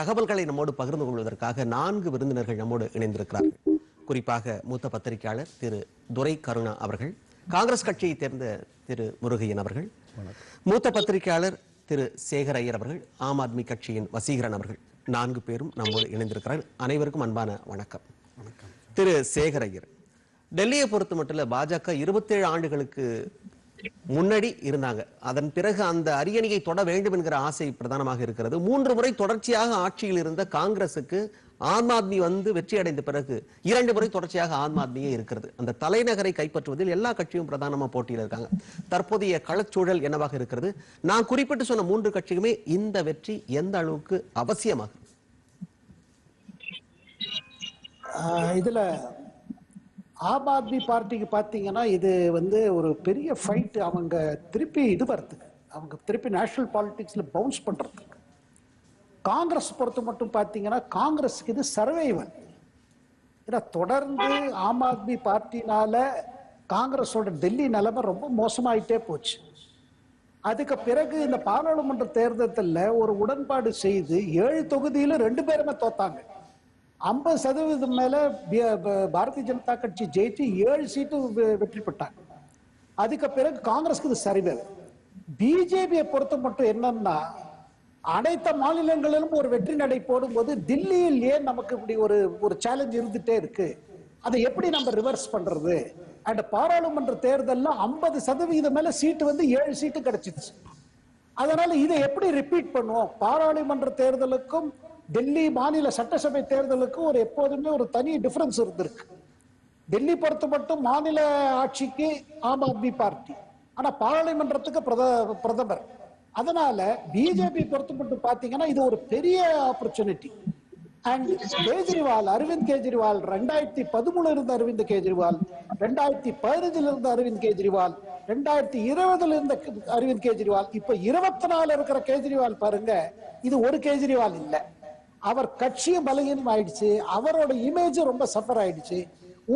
தகவல்களை நம்மோடு பகிர்ந்து கொள்வதற்காக நான்கு விருந்தினர்கள் நம்மோடு இணைந்திருக்கிறார்கள். குறிப்பாக மூத்த பத்திரிகையாளர் திரு துரை கருணா அவர்கள் காங்கிரஸ் கட்சியைச் சேர்ந்த திரு முருகையன் அவர்கள் மூத்த பத்திரிகையாளர் திரு சேகர் ஐயர் அவர்கள் ஆம் ஆத்மி கட்சியின் வசீகரன் அவர்கள். நான்கு பேரும் நம்மோடு இணைந்திருக்கிறார்கள். அனைவருக்கும் அன்பான வணக்கம். திரு சேகர் ஐயர் டெல்லியை பொறுத்த மட்டும் இல்ல பாஜக இருபத்தேழு ஆண்டுகளுக்கு முன்னாடி இருந்தாங்க. அதன் பிறகு அந்த அரியணையை தொட வேண்டும் என்கிற ஆசை பிரதானமாக இருக்கிறது. மூன்று முறை தொடர்ச்சியாக ஆட்சியில் இருந்த காங்கிரசுக்கு ஆம் ஆத்மி வந்து வெற்றி அடைந்த பிறகு இரண்டு முறை தொடர்ச்சியாக ஆம் ஆத்மியே இருக்கிறது. அந்த தலைநகரை கைப்பற்றுவதில் எல்லா கட்சியும் பிரதானமா போட்டியில் இருக்காங்க. தற்போதைய களச்சூழல் என்னவாக இருக்கிறது? நான் குறிப்பிட்டு சொன்ன மூன்று கட்சிக்குமே இந்த வெற்றி எந்த அளவுக்கு அவசியமாகும்? இதுல ஆம் ஆத்மி பார்ட்டிக்கு பார்த்தீங்கன்னா இது வந்து ஒரு பெரிய ஃபைட் அவங்க திருப்பி இது வரதுக்கு அவங்க திருப்பி நேஷனல் பாலிடிக்ஸில் பவுன்ஸ் பண்ணுறதுக்கு காங்கிரஸ் பொறுத்த மட்டும் பார்த்தீங்கன்னா காங்கிரஸுக்கு இது சர்வைவல் ஏன்னா தொடர்ந்து ஆம் ஆத்மி பார்ட்டினால காங்கிரஸோட டெல்லி நிலைமை ரொம்ப மோசமாயிட்டே போச்சு. அதுக்கு பிறகு இந்த பாராளுமன்ற தேர்தலில் ஒரு உடன்பாடு செய்து ஏழு தொகுதியில் ரெண்டு பேருமே தோத்தாங்க. ஐம்பது சதவீதம் மேல பாரதிய ஜனதா கட்சி ஜெயிச்சு ஏழு சீட்டு வெ- வெற்றி பெற்றாங்க. அதுக்கு பிறகு காங்கிரஸ்க்கு இது சரிவேல் பிஜேபியை பொறுத்த மட்டும் என்னன்னா அனைத்து மாநிலங்களிலும் ஒரு வெற்றி நடை போடும்போது தில்லியில் ஏன் நமக்கு இப்படி ஒரு ஒரு சேலஞ்ச் இருந்துட்டே இருக்கு? அதை எப்படி நம்ம ரிவர்ஸ் பண்றது? அண்ட் பாராளுமன்ற தேர்தலில் ஐம்பது சதவீதம் மேல சீட்டு வந்து ஏழு சீட்டு கிடைச்சிச்சு. அதனால இதை எப்படி ரிப்பீட் பண்ணுவோம்? பாராளுமன்ற தேர்தலுக்கும் டெல்லி மாநில சட்டசபை தேர்தலுக்கு ஒரு எப்போதுமே ஒரு தனி டிஃபரன்ஸ் இருந்திருக்கு. டெல்லி பொறுத்த மட்டும் மாநில ஆட்சிக்கு ஆம் ஆத்மி பார்ட்டி. ஆனா பாராளுமன்றத்துக்கு பிரத- பிரதமர். அதனால பிஜேபி பொறுத்த மட்டும் பாத்தீங்கன்னா இது ஒரு பெரிய ஆப்பர்ச்சுனிட்டி அண்ட் கேஜ்ரிவால் அரவிந்த் கேஜ்ரிவால் ரெண்டாயிரத்தி பதிமூணுல இருந்த அரவிந்த் கேஜ்ரிவால் ரெண்டாயிரத்தி பதினஞ்சுல இருந்த அரவிந்த் கேஜ்ரிவால் ரெண்டாயிரத்தி இருபதுல இருந்த அரவிந்த் கேஜ்ரிவால் இப்ப இருபத்தி நாலு இருக்கிற கேஜ்ரிவால் பாருங்க இது ஒரு கேஜ்ரிவால் இல்லை. அவர் கட்சியும் பலகீனம் ஆயிடுச்சு அவரோட இமேஜ் ரொம்ப சஃபர் ஆயிடுச்சு.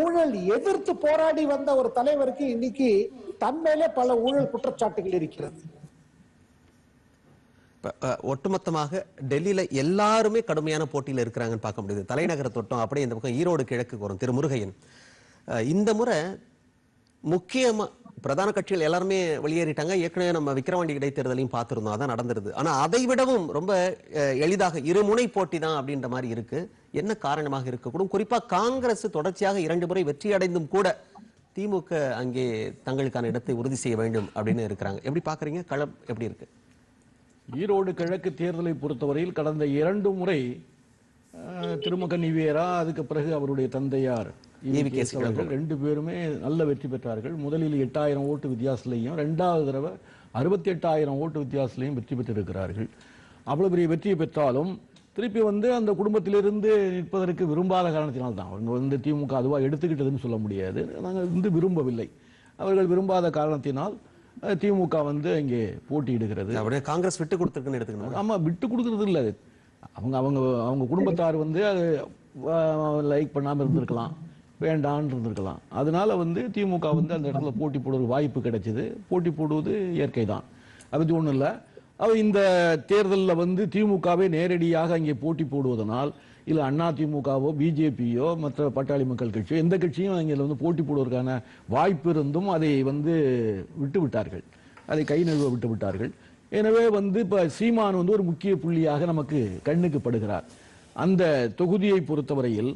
ஊழல் எதிர்த்து போராடி வந்த ஒரு தலைவருக்கு இன்னைக்கு தன் மேலே பல ஊழல் குற்றச்சாட்டுகள் இருக்கிறது. ஒட்டுமொத்தமாக டெல்லியில எல்லாருமே கடுமையான போட்டியில இருக்கிறாங்கன்னு பார்க்க முடியுது. தலைநகர தொட்டம் அப்படியே இந்த பக்கம் ஈரோடு கிழக்கு வரும் திரு முருகையன் இந்த முறை முக்கியமா பிரதான கட்சிகள் எல்லாருமே வெளியேறிட்டாங்க. ஏற்கனவே நம்ம விக்கிரவாண்டி இடைத்தேர்தலையும் பார்த்துருந்தோம். அதான் நடந்திருது ஆனால் அதை விடவும் ரொம்ப எளிதாக இருமுனை போட்டி தான் அப்படின்ற மாதிரி இருக்கு. என்ன காரணமாக இருக்கக்கூடும்? குறிப்பாக காங்கிரஸ் தொடர்ச்சியாக இரண்டு முறை வெற்றி அடைந்தும் கூட திமுக அங்கே தங்களுக்கான இடத்தை உறுதி செய்ய வேண்டும் அப்படின்னு இருக்கிறாங்க. எப்படி பார்க்குறீங்க? களம் எப்படி இருக்கு? ஈரோடு கிழக்கு தேர்தலை பொறுத்தவரையில் கடந்த இரண்டு முறை திருமகன் நிவேரா அதுக்கு பிறகு அவருடைய தந்தையார் அவர்கள் ரெண்டு பேருமே நல்ல வெற்றி பெற்றார்கள். முதலில் எட்டாயிரம் ஓட்டு வித்தியாசத்திலையும் ரெண்டாவது தடவை அறுபத்தி எட்டாயிரம் ஓட்டு வித்தியாசத்திலையும் வெற்றி பெற்றிருக்கிறார்கள். அவ்வளவு பெரிய வெற்றியை பெற்றாலும் திருப்பி வந்து அந்த குடும்பத்திலிருந்து நிற்பதற்கு விரும்பாத காரணத்தினால் தான் அவங்க வந்து திமுக அதுவா எடுத்துக்கிட்டதுன்னு சொல்ல முடியாது. நாங்கள் வந்து விரும்பவில்லை. அவர்கள் விரும்பாத காரணத்தினால் திமுக வந்து இங்கே போட்டியிடுகிறது. அப்படியே காங்கிரஸ் விட்டு கொடுத்துருக்குன்னு எடுத்துக்கணும்? ஆமா விட்டு கொடுக்கறது இல்ல. அவங்க அவங்க அவங்க குடும்பத்தார் வந்து அது லைக் பண்ணாம இருந்திருக்கலாம். வேண்டான் இருந்திருக்கலாம் அதனால வந்து திமுக வந்து அந்த இடத்துல போட்டி போடுற வாய்ப்பு கிடைச்சது. போட்டி போடுவது இயற்கை தான் அதை ஒன்றும் இல்லை அவ இந்த தேர்தலில் வந்து திமுகவே நேரடியாக அங்கே போட்டி போடுவதனால் இல்லை அண்ணா திமுகவோ பிஜேபியோ மற்ற பட்டாளி மக்கள் கட்சியோ எந்த கட்சியும் அங்கே வந்து போட்டி போடுவதற்கான வாய்ப்பு இருந்தும் அதை வந்து விட்டு விட்டார்கள் அதை கை நழுவ விட்டு விட்டார்கள் எனவே வந்து இப்போ சீமான் வந்து ஒரு முக்கிய புள்ளியாக நமக்கு கண்ணுக்கு படுகிறார். அந்த தொகுதியை பொறுத்தவரையில்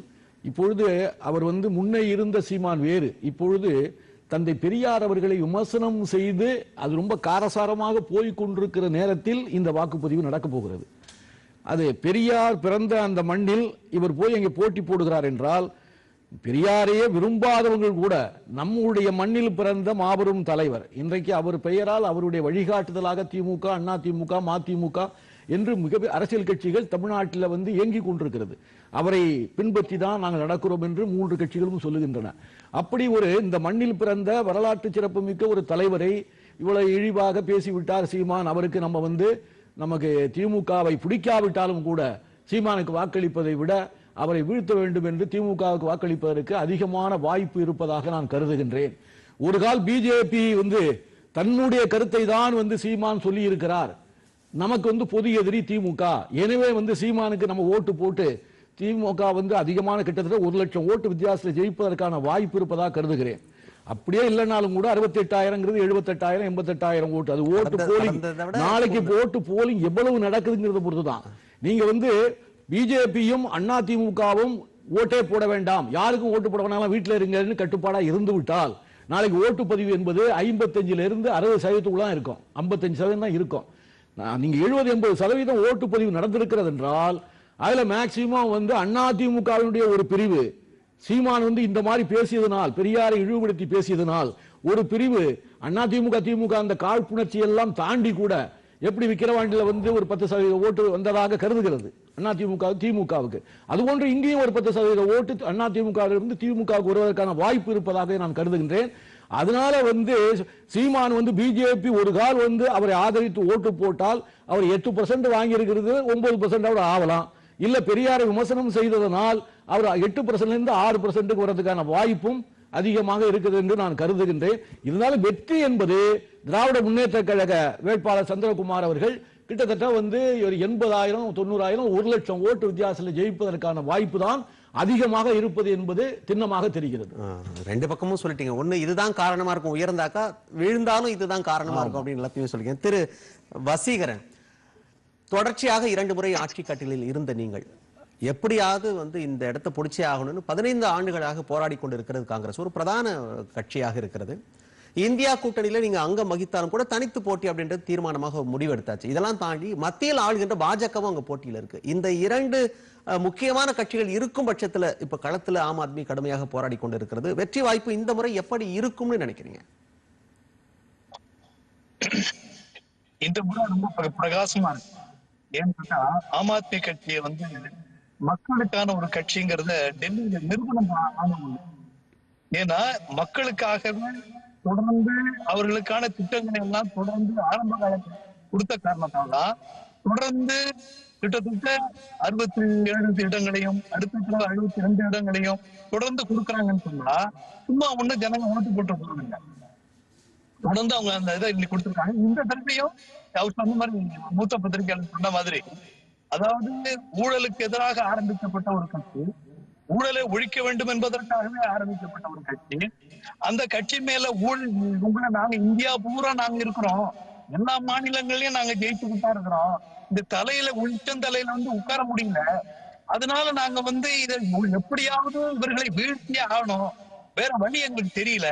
இப்பொழுது அவர் வந்து முன்னே இருந்த சீமான் வேறு. இப்பொழுது தந்தை பெரியார் அவர்களை விமர்சனம் செய்து அது ரொம்ப காரசாரமாக போய் கொண்டிருக்கிற நேரத்தில் இந்த வாக்குப்பதிவு நடக்க போகிறது. அது பெரியார் பிறந்த அந்த மண்ணில் இவர் போய் அங்கே போட்டி போடுகிறார் என்றால் பெரியாரையே விரும்பாதவர்கள் கூட நம்முடைய மண்ணில் பிறந்த மாபெரும் தலைவர். இன்றைக்கு அவர் பெயரால் அவருடைய வழிகாட்டுதலாக திமுக அண்ணா திமுக மதிமுக என்று மிக அரசியல் கட்சிகள் தமிழ்நாட்டில் வந்து இயங்கிக் கொண்டிருக்கிறது. அவரை பின்பற்றி தான் நாங்கள் நடக்கிறோம் என்று மூன்று கட்சிகளும் சொல்லுகின்றன. அப்படி ஒரு இந்த மண்ணில் பிறந்த வரலாற்று சிறப்புமிக்க ஒரு தலைவரை இவ்வளவு இழிவாக பேசிவிட்டார் சீமான். அவருக்கு நம்ம வந்து நமக்கு திமுகவை பிடிக்காவிட்டாலும் கூட சீமானுக்கு வாக்களிப்பதை விட அவரை வீழ்த்த வேண்டும் என்று திமுகவுக்கு வாக்களிப்பதற்கு அதிகமான வாய்ப்பு இருப்பதாக நான் கருதுகின்றேன். ஒரு கால் பிஜேபி வந்து தன்னுடைய கருத்தை தான் வந்து சீமான் சொல்லி இருக்கிறார் நமக்கு வந்து பொது எதிரி திமுக. எனவே வந்து சீமானுக்கு நம்ம ஓட்டு போட்டு திமுக வந்து அதிகமான கிட்டத்தட்ட ஒரு லட்சம் ஓட்டு வித்தியாசத்தில் ஜெயிப்பதற்கான வாய்ப்பு இருப்பதாக கருதுகிறேன். அப்படியே இல்லைனாலும் கூட அறுபத்தி எட்டாயிரங்கிறது எழுபத்தெட்டாயிரம் எண்பத்தெட்டாயிரம் ஓட்டு. அது ஓட்டு போலிங் நாளைக்கு ஓட்டு போலிங் எவ்வளவு நடக்குதுங்கிறத பொறுத்துதான். நீங்க வந்து பிஜேபியும் அண்ணா திமுகவும் ஓட்டே போட வேண்டாம். யாருக்கும் ஓட்டு போட வேணாம் வீட்டுல இருங்கன்னு கட்டுப்பாடா இருந்து விட்டால். நாளைக்கு ஓட்டுப்பதிவு என்பது ஐம்பத்தஞ்சுல இருந்து அறுபது சதவீதத்துக்குள்ள தான் இருக்கும். ஐம்பத்தஞ்சு சதவீதம் தான் இருக்கும். நீங்கள் நீங்க எழுபது எண்பது சதவீதம் ஓட்டுப்பதிவு நடந்திருக்கிறது என்றால் அதுல மேக்சிமம் வந்து அண்ணா திமுகவினுடைய ஒரு பிரிவு. சீமான் வந்து இந்த மாதிரி பேசியதனால் பெரியாரை இழிவுபடுத்தி பேசியதனால் ஒரு பிரிவு. அண்ணா திமுக திமுக அந்த காழ்ப்புணர்ச்சி எல்லாம் தாண்டி கூட எப்படி விக்கிரவாண்டியில் வந்து ஒரு பத்து சதவீத ஓட்டு வந்ததாக கருதுகிறது? அண்ணா திமுக திமுகவுக்கு. அதுபோன்று இங்கேயும் ஒரு பத்து சதவீத ஓட்டு அண்ணா இருந்து திமுகவுக்கு வருவதற்கான வாய்ப்பு இருப்பதாக நான் கருதுகின்றேன். அதனால வந்து சீமான் வந்து பிஜேபி ஒரு கால் வந்து அவரை ஆதரித்து ஓட்டு போட்டால் அவர் எட்டு பர்சன்ட் வாங்கியிருக்கிறது ஒன்பது பர்சன்ட் அவர் ஆகலாம் இல்ல பெரியாரை விமர்சனம் செய்ததனால் அவர் எட்டு பர்சன்ட்ல இருந்து ஆறு பர்சன்ட்டுக்கு வர்றதுக்கான வாய்ப்பும் அதிகமாக இருக்குது என்று நான் கருதுகின்றேன். இருந்தாலும் வெற்றி என்பது திராவிட முன்னேற்ற கழக வேட்பாளர் சந்திரகுமார் அவர்கள் கிட்டத்தட்ட வந்து ஒரு எண்பதாயிரம் தொண்ணூறாயிரம் ஒரு லட்சம் ஓட்டு வித்தியாசத்தில் ஜெயிப்பதற்கான வாய்ப்பு தான் அதிகமாக இருப்பது என்பது திண்ணமாக தெரிகிறது. ரெண்டு பக்கமும் சொல்லிட்டீங்க. ஒண்ணு இதுதான் காரணமா இருக்கும். உயர்ந்தாக்கா விழுந்தாலும் இதுதான் காரணமா இருக்கும் அப்படின்னு எல்லாத்தையும் சொல்லிங்க திரு வசீகரன் தொடர்ச்சியாக இரண்டு முறை ஆட்சி கட்டிலில் இருந்த நீங்கள் எப்படியாவது வந்து இந்த இடத்தை பிடிச்சே ஆகணும்னு பதினைந்து ஆண்டுகளாக போராடி கொண்டிருக்கிறது காங்கிரஸ். ஒரு பிரதான கட்சியாக இருக்கிறது. இந்தியா கூட்டணியில நீங்க அங்க மகித்தாலும் கூட தனித்து போட்டி அப்படின்றது தீர்மானமாக முடிவெடுத்தாச்சு. இதெல்லாம் தாண்டி மத்தியில் ஆளுகின்ற பாஜகவும் அங்க போட்டியில இருக்கு. இந்த இரண்டு முக்கியமான கட்சிகள் இருக்கும் பட்சத்துல இப்ப களத்துல ஆம் ஆத்மி கடுமையாக போராடி கொண்டிருக்கிறது. வெற்றி வாய்ப்பு இந்த முறை எப்படி இருக்கும்னு நினைக்கிறீங்க? இந்த முறை ரொம்ப பிரகாசமா இருக்கு. ஏன்னு கேட்டா ஆம் ஆத்மி கட்சியை வந்து மக்களுக்கான ஒரு கட்சிங்கிறத டெல்லியில நிறுவனம் ஏன்னா மக்களுக்காகவே தொடர்ந்து அவர்களுக்கான திட்டங்களை எல்லாம் தொடர்ந்து ஆரம்ப காலத்தில் கொடுத்த காரணத்தால் தான் தொடர்ந்து கிட்டத்தட்ட அறுபத்தி ஏழு இடங்களையும் அடுத்த தடவை அறுபத்தி ரெண்டு இடங்களையும் தொடர்ந்து கொடுக்குறாங்கன்னு சொன்னா சும்மா ஒண்ணு ஜனங்க ஓட்டு போட்டு போறாங்க தொடர்ந்து அவங்க அந்த இதை இன்னைக்கு கொடுத்திருக்காங்க. இந்த தடவையும் அவர் சொன்ன மாதிரி மூத்த பத்திரிகையாளர் சொன்ன மாதிரி அதாவது ஊழலுக்கு எதிராக ஆரம்பிக்கப்பட்ட ஒரு கட்சி ஊழலை ஒழிக்க வேண்டும் என்பதற்காகவே ஆரம்பிக்கப்பட்ட ஒரு கட்சி. அந்த கட்சி மேல ஊழல் உங்களை நாங்க இந்தியா பூரா நாங்க இருக்கிறோம். எல்லா மாநிலங்களையும் நாங்க ஜெயிச்சுக்கிட்டு தான் இருக்கிறோம். இந்த தலையில உச்சந்தலையில வந்து உட்கார முடியல. அதனால நாங்க வந்து இதை எப்படியாவது இவர்களை வீழ்த்தியே ஆகணும். வேற வழி எங்களுக்கு தெரியல.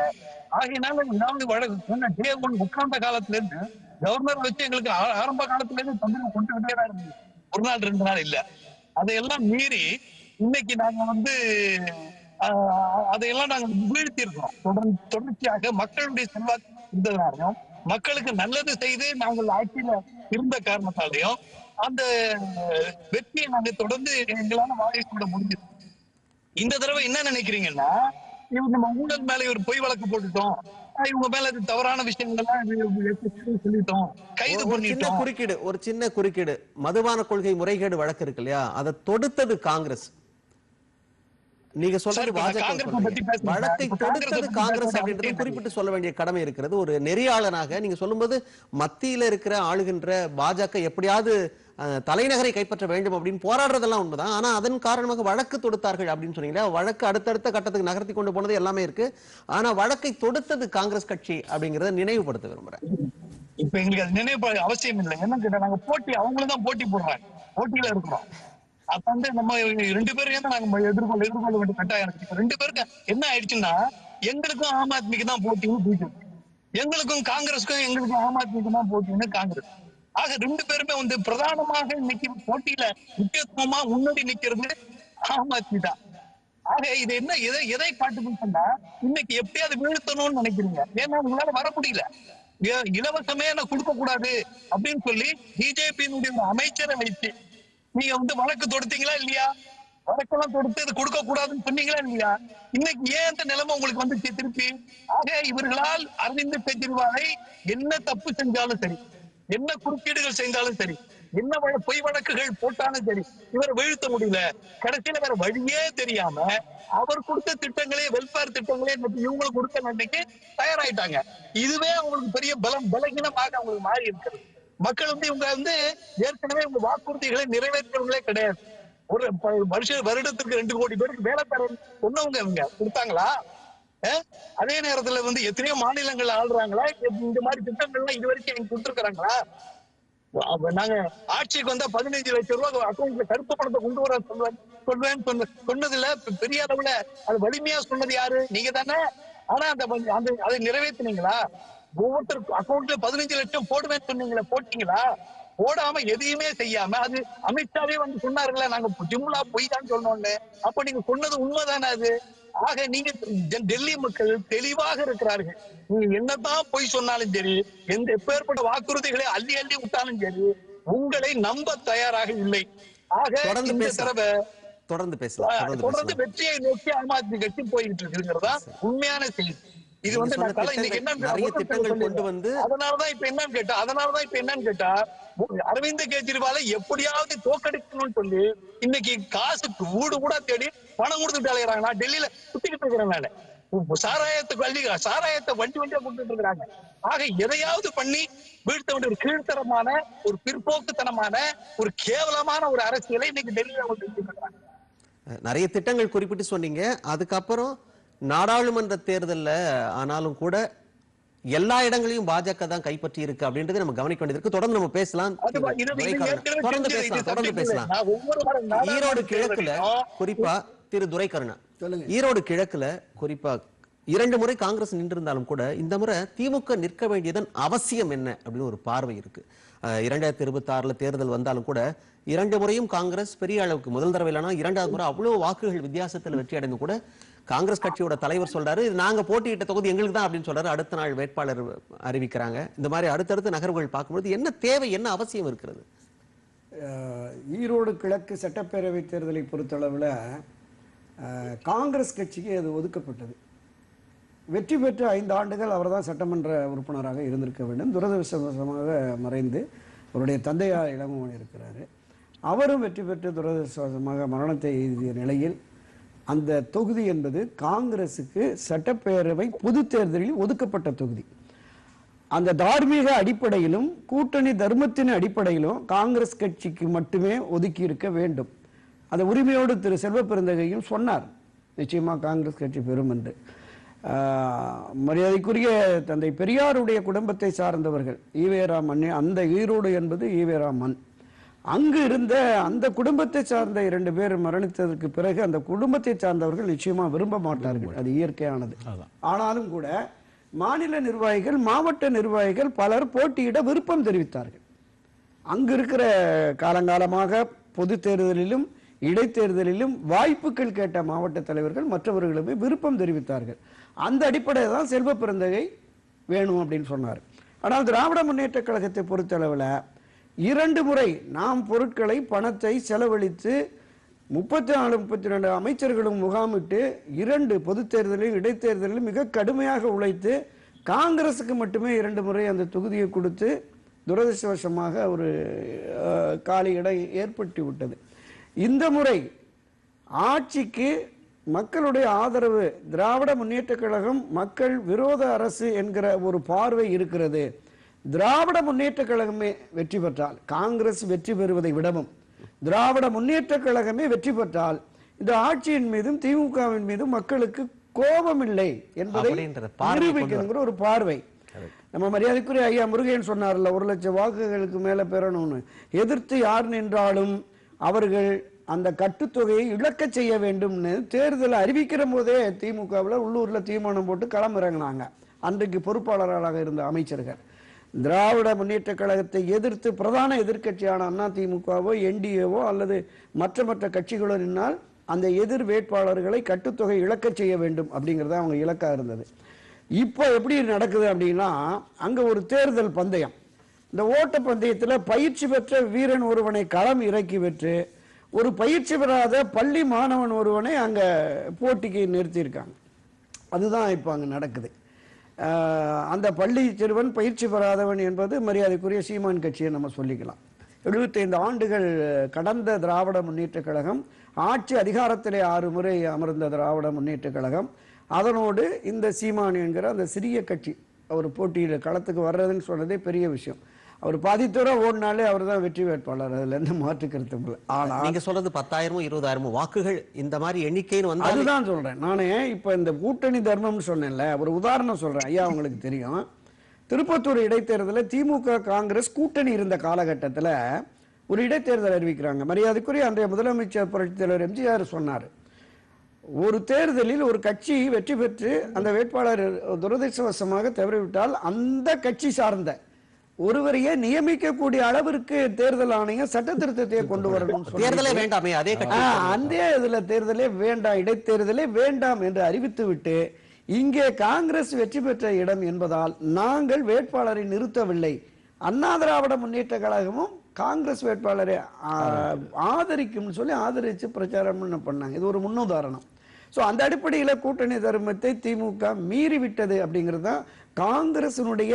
ஆகையினால நாங்க வழக்கு டே ஒன் உட்கார்ந்த காலத்துல இருந்து கவர்னர் வச்சு எங்களுக்கு ஆ- ஆரம்ப காலத்துல இருந்து தொந்தரவு கொண்டுகிட்டே தான் இருந்தது. ஒரு நாள் ரெண்டு நாள் இல்ல. அதையெல்லாம் மீறி இன்னைக்கு நாங்க வந்து அதையெல்லாம் நாங்க வீழ்த்தி இருக்கோம் தொடர்ந்து தொடர்ச்சியாக மக்களுடைய செல்வாக்கு இருந்ததுனாலையும் மக்களுக்கு நல்லது செய்து நாங்கள் ஆட்சியில இருந்த காரணத்தாலையும் அந்த வெற்றியை நாங்க தொடர்ந்து எங்களால வாங்கி கொள்ள முடிஞ்சது. இந்த தடவை என்ன நினைக்கிறீங்கன்னா இவங்க நம்ம ஊழல் மேல ஒரு பொய் வழக்கு போட்டுட்டோம். இவங்க மேல இது தவறான விஷயங்கள் எல்லாம் இது- இது சொல்லிட்டோம். கைது பண்ணிட்டோம். குறுக்கீடு ஒரு சின்ன குறுக்கீடு மதுபான கொள்கை முறைகேடு வழக்கு இருக்கு இல்லையா? அதை தொடுத்தது காங்கிரஸ் நீங்க சொல்றது சார், இப்ப நான் பாஜக காங்கிரஸை சொல்றீங்க. பத்தி பேசுறேன் சார். வழக்கை தொடுத்தது காங்கிரஸ் அப்படின்றது குறிப்பிட்டு சொல்ல வேண்டிய கடமை இருக்கிறது. ஒரு நெறியாளனாக நீங்க சொல்லும்போது மத்தியில இருக்கிற ஆளுகின்ற பாஜக எப்படியாவது தலைநகரை கைப்பற்ற வேண்டும் அப்படின்னு போராடுறதெல்லாம் உண்மைதான். ஆனா அதன் காரணமாக வழக்கு தொடுத்தார்கள் அப்படின்னு சொன்னீங்களா வழக்கு அடுத்தடுத்த கட்டத்துக்கு நகர்த்தி கொண்டு போனது எல்லாமே இருக்கு. ஆனா வழக்கை தொடுத்தது காங்கிரஸ் கட்சி அப்படிங்கறத நினைவுபடுத்த விரும்புறேன். இப்ப எங்களுக்கு அது நினைவு அவசியம் இல்லை என்ன கேட்டா நாங்க போட்டி அவங்களும் தான் போட்டி போடுறாங்க. போட்டியில இருக்கிறோம். அப்ப வந்து நம்ம ரெண்டு பேரையும் தான் நாங்க எதிர்கொள்ள எதிர்கொள்ள வேண்டிய கட்டாயம் எனக்கு ரெண்டு பேருக்கு என்ன ஆயிடுச்சுன்னா எங்களுக்கும் ஆம் ஆத்மிக்கு தான் போட்டின்னு பிஜேபி. எங்களுக்கும் காங்கிரஸுக்கும் எங்களுக்கும் ஆம் ஆத்மிக்கு தான் போட்டின்னு காங்கிரஸ். ஆக ரெண்டு பேருமே வந்து பிரதானமாக இன்னைக்கு போட்டியில முக்கியத்துவமா முன்னாடி நிக்கிறது ஆம் ஆத்மி தான். ஆக இது என்ன எதை எதை காட்டுதுன்னு சொன்னா இன்னைக்கு எப்படியாவது வீழ்த்தணும்னு நினைக்கிறீங்க. ஏன்னா உங்களால வர முடியல. இலவசமே நான் கொடுக்க கூடாது அப்படின்னு சொல்லி பிஜேபியினுடைய அமைச்சரை வைத்து நீங்க வந்து வழக்கு தொடுத்தீங்களா இல்லையா? வழக்கெல்லாம் தொடுத்து இது கொடுக்க கூடாதுன்னு சொன்னீங்களா இல்லையா? இன்னைக்கு ஏன் அந்த நிலைமை உங்களுக்கு வந்துச்சு திருப்பி? ஆக இவர்களால் அரவிந்த் கெஜ்ரிவாலை என்ன தப்பு செஞ்சாலும் சரி என்ன குறுக்கீடுகள் செய்தாலும் சரி என்ன வழ- பொய் வழக்குகள் போட்டாலும் சரி இவரை வீழ்த்த முடியல. கடைசியில வேற வழியே தெரியாம அவர் கொடுத்த திட்டங்களே வெல்ஃபேர் திட்டங்களே இவங்களுக்கு கொடுத்த அன்னைக்கு தயாராயிட்டாங்க. இதுவே அவங்களுக்கு பெரிய பலம் பலகீனமாக அவங்களுக்கு மாறி இருக்கிறது. மக்கள் வந்து இவங்க வந்து ஏற்கனவே உங்க வாக்குறுதிகளை நிறைவேற்றவங்களே கிடையாது. ஒரு மனுஷ வருஷ வருடத்திற்கு ரெண்டு கோடி பேருக்கு வேலை தர சொன்னவங்க இவங்க. கொடுத்தாங்களா? அஹ்? அதே நேரத்துல வந்து எத்தனையோ மாநிலங்கள் ஆள்றாங்களா? இந்த மாதிரி திட்டங்கள்லாம் இது வரைக்கும் எங்க கொடுத்துருக்காங்களா நாங்க ஆட்சிக்கு வந்தா பதினைஞ்சு லட்சம் ரூபாய் அக்கௌண்ட்ல கருப்பு பணத்தை கொண்டு வர சொல்வேன் சொல்லுவேன்னு சொன்ன சொன்னதுல பெரிய அளவுல அது வலிமையா சொன்னது யாரு? நீங்க தானே ஆனா அந்த அந்த அதை நிறைவேத்துனீங்களா ஒவ்வொருத்தருக்கு அக்கௌண்ட்ல பதினஞ்சு லட்சம் போடுவேன்னு சொன்னீங்களா போட்டீங்களா? போடாம எதையுமே செய்யாம அது அமித்ஷாவே வந்து சொன்னாருல்ல நாங்க ஜிம்லா பொய் தான் சொன்னோன்னு. அப்ப நீங்க சொன்னது உண்மைதானே அது? ஆக நீங்க டெல்லி மக்கள் தெளிவாக இருக்கிறார்கள். நீங்க என்னதான் பொய் சொன்னாலும் சரி எந்த எப்பேற்பட்ட வாக்குறுதிகளை அள்ளி அள்ளி விட்டாலும் சரி உங்களை நம்ப தயாராக இல்லை. ஆக தொடர்ந்து இந்த. தடவை தொடர்ந்து பேசலாம். தொடர்ந்து வெற்றியை நோக்கி ஆம் ஆத்மி கட்சி போயிட்டு இருக்குங்கிறதா உண்மையான செய்தி. இது வந்து இன்னைக்கு என்ன நிறைய திட்டங்கள் கொண்டு வந்து அதனாலதான் இப்ப என்னன்னு கேட்டா அதனாலதான் இப்ப என்னன்னு கேட்டா அரவிந்த் கெஜ்ரிவாலை எப்படியாவது தோக்கடிக்கணும்னு சொல்லி இன்னைக்கு காசுக்கு வீடு கூட தேடி பணம் கொடுத்துட்டு அலைகிறாங்க நான் டெல்லியில சுத்திக்கிட்டு இருக்கிறேன் நானு. சாராயத்தை வண்டி சாராயத்தை வண்டி வண்டியா கொடுத்துட்டு இருக்கிறாங்க. ஆக எதையாவது பண்ணி வீழ்த்த வேண்டிய ஒரு கீழ்த்தரமான ஒரு பிற்போக்குத்தனமான ஒரு கேவலமான ஒரு அரசியலை இன்னைக்கு டெல்லியில நிறைய திட்டங்கள் குறிப்பிட்டு சொன்னீங்க. அதுக்கப்புறம் நாடாளுமன்ற தேர்தல்ல ஆனாலும் கூட எல்லா இடங்களையும் பாஜக தான் கைப்பற்றி இருக்கு அப்படின்றது நம்ம கவனிக்க வேண்டியது தொடர்ந்து நம்ம பேசலாம். தொடர்ந்து பேசலாம் தொடர்ந்து பேசலாம். ஈரோடு கிழக்குல குறிப்பா திரு துரைக்கருணா. சொல்லுங்க. ஈரோடு கிழக்குல குறிப்பா இரண்டு முறை காங்கிரஸ் நின்றிருந்தாலும் கூட இந்த முறை திமுக நிற்க வேண்டியதன் அவசியம் என்ன அப்படின்னு ஒரு பார்வை இருக்கு. இரண்டாயிரத்தி இருபத்தி ஆறுல தேர்தல் வந்தாலும் கூட இரண்டு முறையும் காங்கிரஸ் பெரிய அளவுக்கு முதல் தடவை இல்லைனா இரண்டாவது முறை அவ்வளவு வாக்குகள் வித்தியாசத்தில் வெற்றி அடைந்து கூட காங்கிரஸ் கட்சியோட தலைவர் சொல்றாரு இது நாங்க போட்டியிட்ட தொகுதி எங்களுக்கு தான் அப்படின்னு சொல்றாரு. அடுத்த நாள் வேட்பாளர் அறிவிக்கிறாங்க. இந்த மாதிரி அடுத்தடுத்த நகர்வுகள் பார்க்கும்போது என்ன தேவை என்ன அவசியம் இருக்கிறது? ஈரோடு கிழக்கு சட்டப்பேரவை தேர்தலை பொறுத்தளவில் காங்கிரஸ் கட்சிக்கு அது ஒதுக்கப்பட்டது. வெற்றி பெற்ற ஐந்து ஆண்டுகள் அவர்தான் சட்டமன்ற உறுப்பினராக இருந்திருக்க வேண்டும். துரதிருஷ்டவசமாக மறைந்து அவருடைய தந்தையார் இளமோகன் இருக்கிறாரு. அவரும் வெற்றி பெற்று துரதிருஷ்டவசமாக மரணத்தை எழுதிய நிலையில் அந்த தொகுதி என்பது காங்கிரசுக்கு சட்டப்பேரவை பொது தேர்தலில் ஒதுக்கப்பட்ட தொகுதி. அந்த தார்மீக அடிப்படையிலும் கூட்டணி தர்மத்தின் அடிப்படையிலும் காங்கிரஸ் கட்சிக்கு மட்டுமே ஒதுக்கி இருக்க வேண்டும். அந்த உரிமையோடு திரு செல்வ பெருந்தகையும் சொன்னார். நிச்சயமாக காங்கிரஸ் கட்சி பெறும் என்று. மரியாதைக்குரிய தந்தை பெரியாருடைய குடும்பத்தை சார்ந்தவர்கள் ஈவேரா மண் அந்த ஈரோடு என்பது ஈவேரா மண். அங்கு இருந்த அந்த குடும்பத்தை சார்ந்த இரண்டு பேர் மரணித்ததற்கு பிறகு அந்த குடும்பத்தை சார்ந்தவர்கள் நிச்சயமா விரும்ப மாட்டார்கள். அது இயற்கையானது. ஆனாலும் கூட மாநில நிர்வாகிகள் மாவட்ட நிர்வாகிகள் பலர் போட்டியிட விருப்பம் தெரிவித்தார்கள். அங்கு இருக்கிற காலங்காலமாக பொது தேர்தலிலும் இடைத்தேர்தலிலும் வாய்ப்புகள் கேட்ட மாவட்ட தலைவர்கள் மற்றவர்களுமே விருப்பம் தெரிவித்தார்கள். அந்த அடிப்படையில் தான் செல்வ பெருந்தகை வேணும் அப்படின்னு சொன்னார். ஆனால் திராவிட முன்னேற்ற கழகத்தை பொறுத்தளவில் இரண்டு முறை நாம் பொருட்களை பணத்தை செலவழித்து முப்பத்தி நாலு முப்பத்தி ரெண்டு அமைச்சர்களும் முகாமிட்டு இரண்டு பொது தேர்தலிலும் இடைத்தேர்தலிலும் மிக கடுமையாக உழைத்து காங்கிரசுக்கு மட்டுமே இரண்டு முறை அந்த தொகுதியை கொடுத்து துரதிருஷ்டவசமாக ஒரு காலி இடம் ஏற்பட்டு விட்டது. இந்த முறை ஆட்சிக்கு மக்களுடைய ஆதரவு திராவிட முன்னேற்ற கழகம் மக்கள் விரோத அரசு என்கிற ஒரு பார்வை இருக்கிறது. திராவிட முன்னேற்ற கழகமே வெற்றி பெற்றால் காங்கிரஸ் வெற்றி பெறுவதை விடவும் திராவிட முன்னேற்ற கழகமே வெற்றி பெற்றால் இந்த ஆட்சியின் மீதும் திமுகவின் மீதும் மக்களுக்கு கோபம் இல்லை என்பதை நிரூபிக்கணுங்கிற ஒரு பார்வை. நம்ம மரியாதைக்குரிய ஐயா முருகன் சொன்னார்ல ஒரு லட்சம் வாக்குகளுக்கு மேல பெறணும்னு. எதிர்த்து யார் நின்றாலும் அவர்கள் அந்த கட்டுத்தொகையை இழக்க செய்ய வேண்டும்னு தேர்தல் அறிவிக்கிற போதே திமுகவில் உள்ளூர்ல தீர்மானம் போட்டு களம் இறங்கினாங்க. அன்றைக்கு பொறுப்பாளர்களாக இருந்த அமைச்சர்கள். திராவிட முன்னேற்ற கழகத்தை எதிர்த்து பிரதான எதிர்க்கட்சியான அண்ணா திமுகவோ என்டிஏவோ அல்லது மற்ற மற்ற கட்சிகளோ நின்னால் அந்த எதிர் வேட்பாளர்களை கட்டுத்தொகை இழக்க செய்ய வேண்டும் அப்படிங்கிறது அவங்க இலக்காக இருந்தது. இப்போ எப்படி நடக்குது அப்படின்னா அங்கே ஒரு தேர்தல் பந்தயம். இந்த ஓட்ட பந்தயத்தில் பயிற்சி பெற்ற வீரன் ஒருவனை களம் இறக்கி பெற்று ஒரு பயிற்சி பெறாத பள்ளி மாணவன் ஒருவனை அங்கே போட்டிக்கு நிறுத்தியிருக்காங்க. அதுதான் இப்போ அங்கே நடக்குது. அந்த பள்ளி சிறுவன் பயிற்சி பெறாதவன் என்பது மரியாதைக்குரிய சீமான் கட்சியை நம்ம சொல்லிக்கலாம். எழுபத்தைந்து ஆண்டுகள் கடந்த திராவிட முன்னேற்றக் கழகம் ஆட்சி அதிகாரத்திலே ஆறு முறை அமர்ந்த திராவிட முன்னேற்றக் கழகம். அதனோடு இந்த சீமான் என்கிற அந்த சிறிய கட்சி அவர் போட்டியில் களத்துக்கு வர்றதுன்னு சொன்னதே பெரிய விஷயம். அவர் பாதி தூரம் ஓடினாலே அவர் தான் வெற்றி வேட்பாளர். அதுல எந்த மாற்று கருத்தும் இல்லை ஆனா நீங்க சொல்றது பத்தாயிரமோ இருபதாயிரமோ வாக்குகள் இந்த மாதிரி எண்ணிக்கைன்னு வந்தாலே அதுதான் சொல்றேன். நானே இப்ப இந்த கூட்டணி தர்மம்னு சொன்னேன்ல ஒரு உதாரணம் சொல்றேன். ஐயா உங்களுக்கு தெரியும். திருப்பத்தூர் இடைத்தேர்தலில் திமுக காங்கிரஸ் கூட்டணி இருந்த காலகட்டத்துல ஒரு இடைத்தேர்தல் அறிவிக்கிறாங்க. மரியாதைக்குரிய அன்றைய முதலமைச்சர் புரட்சித் தலைவர் எம்ஜிஆர் சொன்னார். ஒரு தேர்தலில் ஒரு கட்சி வெற்றி பெற்று அந்த வேட்பாளர் துரதிருஷ்டவசமாக தவறிவிட்டால் அந்த கட்சி சார்ந்த ஒருவரையே நியமிக்கக்கூடிய அளவிற்கு தேர்தல் ஆணையம் சட்ட திருத்தத்தை கொண்டு வரணும்னு சொல்லி தேர்தலே வேண்டாமே அதே அந்த இதுல தேர்தலே வேண்டாம் இடைத்தேர்தலே வேண்டாம் என்று அறிவித்துவிட்டு இங்கே காங்கிரஸ் வெற்றி பெற்ற இடம் என்பதால் நாங்கள் வேட்பாளரை நிறுத்தவில்லை. அண்ணா திராவிட முன்னேற்ற கழகமும் காங்கிரஸ் வேட்பாளரை ஆதரிக்கும்னு சொல்லி ஆதரிச்சு பிரச்சாரம் பண்ணாங்க. இது ஒரு முன்னுதாரணம். சோ அந்த அடிப்படையில கூட்டணி தர்மத்தை திமுக மீறி விட்டது அப்படிங்கிறது தான் காங்கிரசினுடைய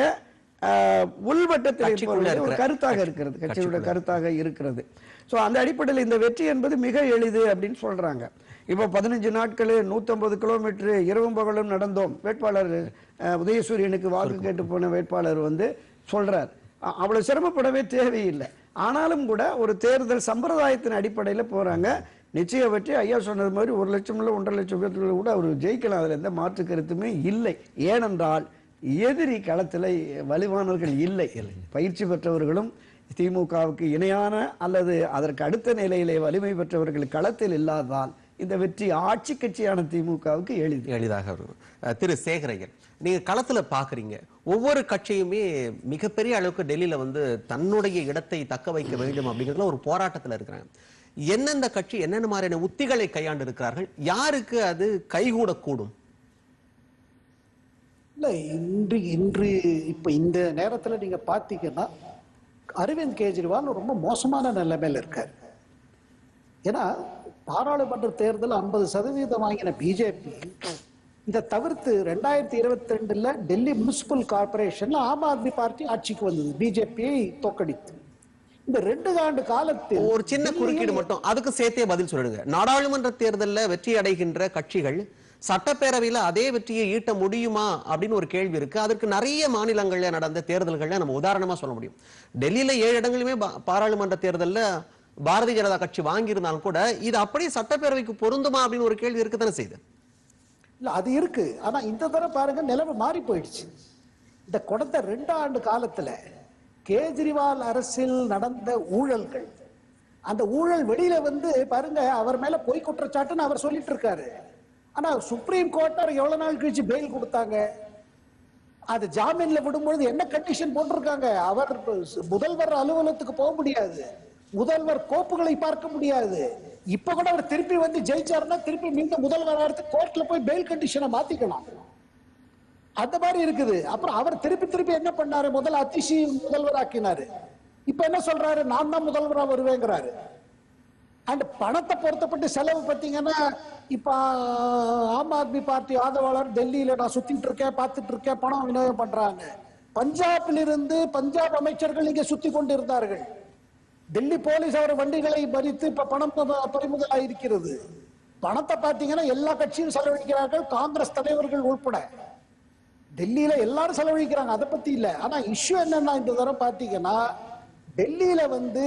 உள்வட்டத்தில் இருப்பவர்களுடைய கருத்தாக இருக்கிறது. கட்சியுடைய கருத்தாக இருக்கிறது. சோ அந்த அடிப்படையில் இந்த வெற்றி என்பது மிக எளிது அப்படின்னு சொல்றாங்க. இப்போ பதினஞ்சு நாட்கள் நூத்தம்பது கிலோமீட்டர் இரவும் பகலும் நடந்தோம். வேட்பாளர் உதயசூரியனுக்கு வாக்கு கேட்டு போன வேட்பாளர் வந்து சொல்றார். அ- அவ்வளவு சிரமப்படவே தேவையில்லை. ஆனாலும் கூட ஒரு தேர்தல் சம்பிரதாயத்தின் அடிப்படையில் போறாங்க. நிச்சய வெற்றி ஐயா சொன்னது மாதிரி ஒரு லட்சம் இல்லை ஒன்றரை லட்சம் பேர்த்துல கூட அவர் ஜெயிக்கலாம். அதுல எந்த மாற்று கருத்துமே இல்லை. ஏனென்றால் எதிரி களத்தில் வலுவானவர்கள் இல்லை. பயிற்சி பெற்றவர்களும் திமுகவுக்கு இணையான அல்லது அதற்கு அடுத்த நிலையிலே வலிமை பெற்றவர்கள் களத்தில் இல்லாததால் இந்த வெற்றி ஆட்சி கட்சியான திமுகவுக்கு எளிது. எளிதாக இருக்கும். திரு சேகரையன் நீங்க களத்துல பாக்குறீங்க. ஒவ்வொரு கட்சியுமே மிகப்பெரிய அளவுக்கு டெல்லியில வந்து தன்னுடைய இடத்தை தக்க வைக்க வேண்டும் அப்படிங்கிறதுல ஒரு போராட்டத்துல இருக்கிறாங்க. எந்தெந்த கட்சி என்னென்ன மாதிரியான உத்திகளை கையாண்டு இருக்கிறார்கள் யாருக்கு அது கைகூடக்கூடும்? இல்ல இன்று இன்று இப்ப இந்த நேரத்துல நீங்க பாத்தீங்கன்னா அரவிந்த் கெஜ்ரிவால் ரொம்ப மோசமான நிலைமையில இருக்காரு. ஏன்னா பாராளுமன்ற தேர்தல் ஐம்பது சதவீதம் வாங்கின பிஜேபி இதை தவிர்த்து ரெண்டாயிரத்தி இருபத்தி ரெண்டுல டெல்லி முனிசிபல் கார்பரேஷன்ல ஆம் ஆத்மி பார்ட்டி ஆட்சிக்கு வந்தது பிஜேபியை தோக்கடித்து. இந்த ரெண்டு ஆண்டு காலத்தில் ஒரு சின்ன குறுக்கீடு மட்டும் அதுக்கு சேர்த்தே பதில் சொல்லிடுங்க. நாடாளுமன்ற தேர்தல்ல வெற்றி அடைகின்ற கட்சிகள் சட்டப்பேரவையில் அதே வெற்றியை ஈட்ட முடியுமா அப்படின்னு ஒரு கேள்வி இருக்கு. அதற்கு நிறைய மாநிலங்களில் நடந்த தேர்தல்கள்ல நம்ம உதாரணமா சொல்ல முடியும். டெல்லியில ஏழு இடங்களுமே பாராளுமன்ற தேர்தலில் பாரதிய ஜனதா கட்சி வாங்கியிருந்தாலும் கூட இது அப்படியே சட்டப்பேரவைக்கு பொருந்துமா அப்படின்னு ஒரு கேள்வி இருக்குதானே செய்யுது. இல்லை அது இருக்கு. ஆனால் இந்த தடவை பாருங்க நிலைமை மாறி போயிடுச்சு. இந்த கடந்த ரெண்டு ஆண்டு காலத்தில் கேஜ்ரிவால் அரசில் நடந்த ஊழல்கள் அந்த ஊழல் வெளியில வந்து பாருங்க அவர் மேல பொய் குற்றச்சாட்டுன்னு அவர் சொல்லிட்டு இருக்காரு. ஆனா சுப்ரீம் கோர்ட்டார் எவ்வளவு நாள் கழிச்சு பெயில் கொடுத்தாங்க? அது ஜாமீன்ல விடும்பொழுது என்ன கண்டிஷன் போட்டிருக்காங்க? அவர் முதல்வர் அலுவலகத்துக்கு போக முடியாது. முதல்வர் கோப்புகளை பார்க்க முடியாது. இப்ப கூட அவர் திருப்பி வந்து ஜெயிச்சாருன்னா திருப்பி மீண்டும் முதல்வர் அடுத்து கோர்ட்ல போய் பெயில் கண்டிஷனை மாத்திக்கலாம். அந்த மாதிரி இருக்குது. அப்புறம் அவர் திருப்பி திருப்பி என்ன பண்ணாரு? முதல்ல அதிஷி முதல்வர் ஆக்கினாரு இப்ப என்ன சொல்றாரு? நான் தான் முதல்வரா வருவேங்கிறாரு. அண்ட் பணத்தை பொருத்தப்பட்டு செலவு பார்த்தீங்கன்னா இப்போ ஆம் ஆத்மி பார்ட்டி ஆதரவாளர் டெல்லியில நான் சுத்திட்டு இருக்கேன் பார்த்துட்டு இருக்கேன் பணம் விநியோகம் பண்றாங்க. பஞ்சாபில் இருந்து பஞ்சாப் அமைச்சர்கள் இங்க சுத்தி கொண்டு இருந்தார்கள் டெல்லி போலீஸ் அவர் வண்டிகளை மறித்து இப்ப பணம் ப- பறிமுதலாக இருக்கிறது பணத்தை பார்த்தீங்கன்னா எல்லா கட்சியும் செலவழிக்கிறார்கள் காங்கிரஸ் தலைவர்கள் உள்பட. டெல்லியில எல்லாரும் செலவழிக்கிறாங்க அதை பத்தி இல்லை. ஆனா இஷ்யூ என்னன்னா இந்த தடவை பார்த்தீங்கன்னா டெல்லியில வந்து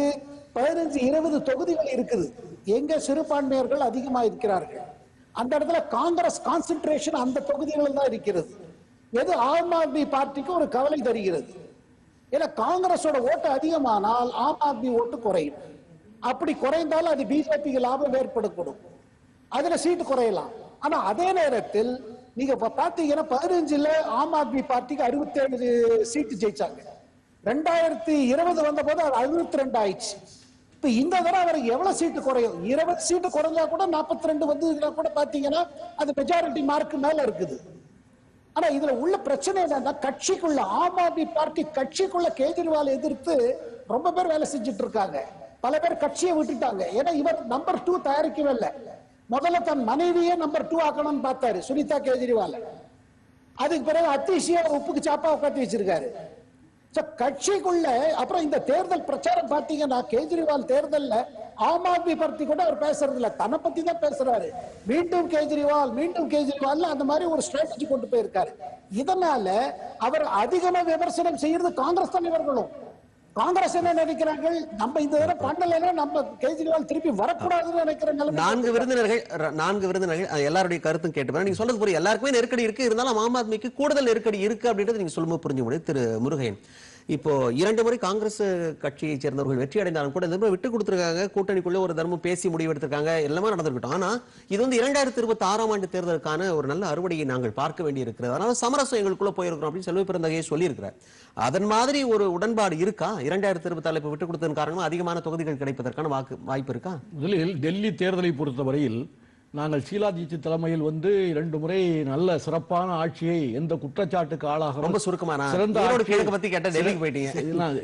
பதினஞ்சு இருபது தொகுதிகள் இருக்குது. எங்க சிறுபான்மையர்கள் அதிகமா இருக்கிறார்கள். அந்த இடத்துல காங்கிரஸ் கான்சென்ட்ரேஷன் அந்த தொகுதிகளில் தான் இருக்கிறது. எது ஆம் ஆத்மி பார்ட்டிக்கு ஒரு கவலை தருகிறது. ஏன்னா காங்கிரஸோட ஓட்டு அதிகமானால் ஆம் ஆத்மி ஓட்டு குறையும். அப்படி குறைந்தால் அது பிஜேபிக்கு லாபம் ஏற்படக்கூடும் அதுல சீட்டு குறையலாம். ஆனா அதே நேரத்தில் நீங்க பாத்தீங்கன்னா பதினஞ்சுல ஆம் ஆத்மி பார்ட்டிக்கு அறுபத்தி ஏழு சீட்டு ஜெயிச்சாங்க. ரெண்டாயிரத்தி இருபது வந்த போது அது அறுபத்தி ரெண்டு ஆயிடுச்சு. இப்ப இந்த தடவை அவருக்கு எவ்வளவு சீட்டு குறையும்? இருபது சீட்டு குறைஞ்சா கூட நாற்பத்தி ரெண்டு வந்து கூட பாத்தீங்கன்னா அது மெஜாரிட்டி மார்க் மேல இருக்குது. ஆனா இதுல உள்ள பிரச்சனை என்னன்னா கட்சிக்குள்ள ஆம் ஆத்மி பார்ட்டி கட்சிக்குள்ள கேஜ்ரிவால் எதிர்த்து ரொம்ப பேர் வேலை செஞ்சுட்டு இருக்காங்க. பல பேர் கட்சியை விட்டுட்டாங்க. ஏன்னா இவர் நம்பர் டூ தயாரிக்கவே இல்லை. முதல்ல தன் மனைவியே நம்பர் டூ ஆக்கணும்னு பார்த்தாரு சுனிதா கேஜ்ரிவால். அதுக்கு பிறகு அத்திஷியா உப்புக்கு சாப்பா உட்காந்து வச்சிருக்காரு. கட்சிக்குள்ள அப்புறம் இந்த தேர்தல் பிரச்சாரம் பார்த்தீங்கன்னா கேஜ்ரிவால் தேர்தல்ல ஆம் ஆத்மி பார்ட்டி கூட அவர் பேசுறது இல்ல தன்னை பத்தி தான் பேசுறாரு. மீண்டும் கேஜ்ரிவால் மீண்டும் கேஜ்ரிவால் அந்த மாதிரி ஒரு ஸ்ட்ராட்டஜி கொண்டு போயிருக்காரு. இதனால அவர் அதிகமா விமர்சனம் செய்யறது காங்கிரஸ் தலைவர்களும் காங்கிரஸ் என்ன நினைக்கிறாங்க நம்ம இந்த தடவை பண்ணலைன்னா நம்ம கெஜ்ரிவால் திருப்பி வரக்கூடாதுன்னு நினைக்கிற நிலைமை நான்கு விருந்தினர்கள் நான்கு விருந்தினர்கள் எல்லாருடைய கருத்தும் கேட்டு நீங்க சொல்றது புரியும். எல்லாருக்குமே நெருக்கடி இருக்கு. இருந்தாலும் ஆம் ஆத்மிக்கு கூடுதல் நெருக்கடி இருக்கு அப்படின்றது நீங்க சொல்லும்போது புரிஞ்சு முடியும் திரு முருகையன். இப்போ இரண்டு முறை காங்கிரஸ் கட்சியை சேர்ந்தவர்கள் வெற்றி அடைந்தாலும் கூட இந்த விட்டு கொடுத்துருக்காங்க. கூட்டணிக்குள்ள ஒரு தர்மம் பேசி முடிவெடுத்திருக்காங்க. எல்லாமே நடந்திருக்கட்டும். ஆனா இது வந்து இரண்டாயிரத்தி இருபத்தி ஆறாம் ஆண்டு தேர்தலுக்கான ஒரு நல்ல அறுவடையை நாங்கள் பார்க்க வேண்டி இருக்கிறது அதனால சமரசம் எங்களுக்குள்ள போயிருக்கிறோம் அப்படின்னு செல்வ பிறந்தகையை சொல்லியிருக்கிறார். அதன் மாதிரி ஒரு உடன்பாடு இருக்கா? இரண்டாயிரத்தி இருபத்தி ஆறு விட்டு கொடுத்ததன் காரணமா அதிகமான தொகுதிகள் கிடைப்பதற்கான வாக்கு வாய்ப்பு இருக்கா? முதலில் டெல்லி தேர்தலை பொறுத்தவரையில் நாங்கள் ஷீலாஜித் தலைமையில் வந்து இரண்டு முறை நல்ல சிறப்பான ஆட்சியை எந்த குற்றச்சாட்டுக்கு ஆளாக ரொம்ப சுருக்கமா நான் சிறந்த கிழக்கு பத்தி கேட்டா டெல்லிக்கு போயிட்டீங்க.